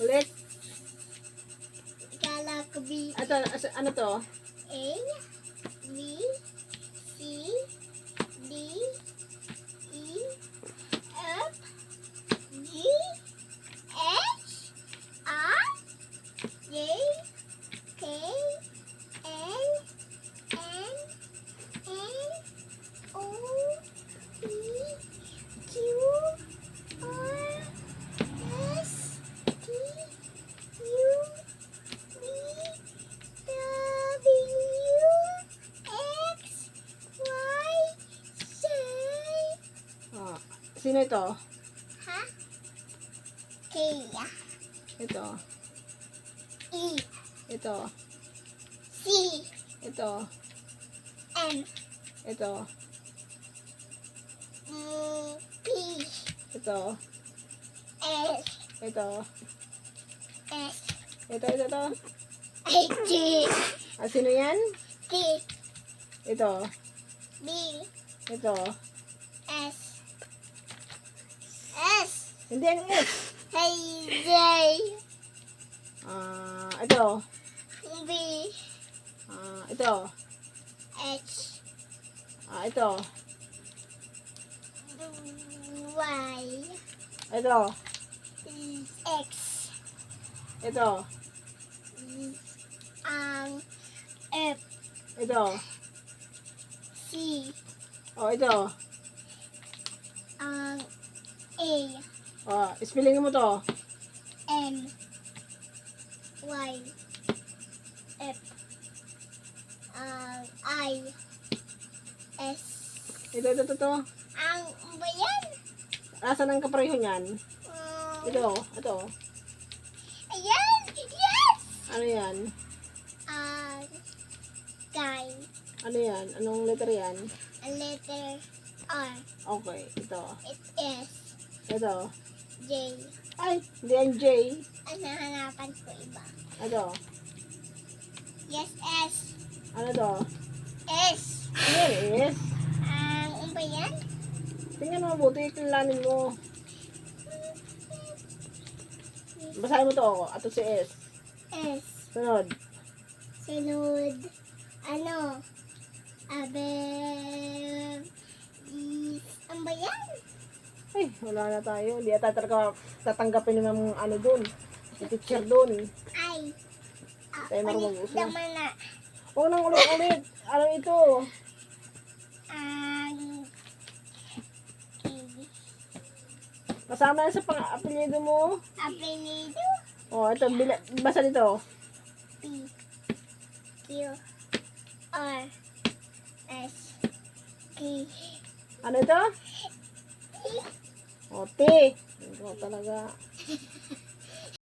Ulit. Kala ko B. Ito, ano to? A, sino ito? Ha? Kaya. Ito. E, Ito. C, Ito. M, Ito. mm, P, Ito. S, Ito. S, Ito, ito, ito. H, Ah, sino yan? T, Ito. B, Ito. S, S, Hindi ang S. Hey, J, Ah, ito. B, Ah, ito. H, Ah, ito. Y, Ito. X, Ito. ang F, Ito. C, Oh, ito. ang A, Oh, spelling mo to. M, Y, F, ang I, S, Ito, ito, ito, ito. ang ba yan? Asan ang kapareho niyan? Um, Ito. Ito. Ayan! Yes! Ano yan? Ang guy, Ano yan? Anong letter yan? a letter R, Okay. Ito. it is Ito. J. Ay, hindi yan J. Ang nahanapan ko iba. Ito. Yes, S. Ano to? S. Ano yan? S. Ang um, ba yan? Tingnan mo mabuti. Kilalanin mo. Basahin mo to. Ato si S. S. Sunod. Sunod. Ano? Abe... Is. Ang ba yan? Ay, wala na tayo. Hindi ata talaga tatanggapin ng ano. Si teacher dun. Ay. Ah, Tayo marunong ulit uso. naman na. Huwag nang ulit-ulit. Ano ito? Ang... Kasama na sa pang-apelyido mo. Apelido. Oh, ito. Bila, basa dito. P Q R S T Ano ito? O, T. Ito talaga.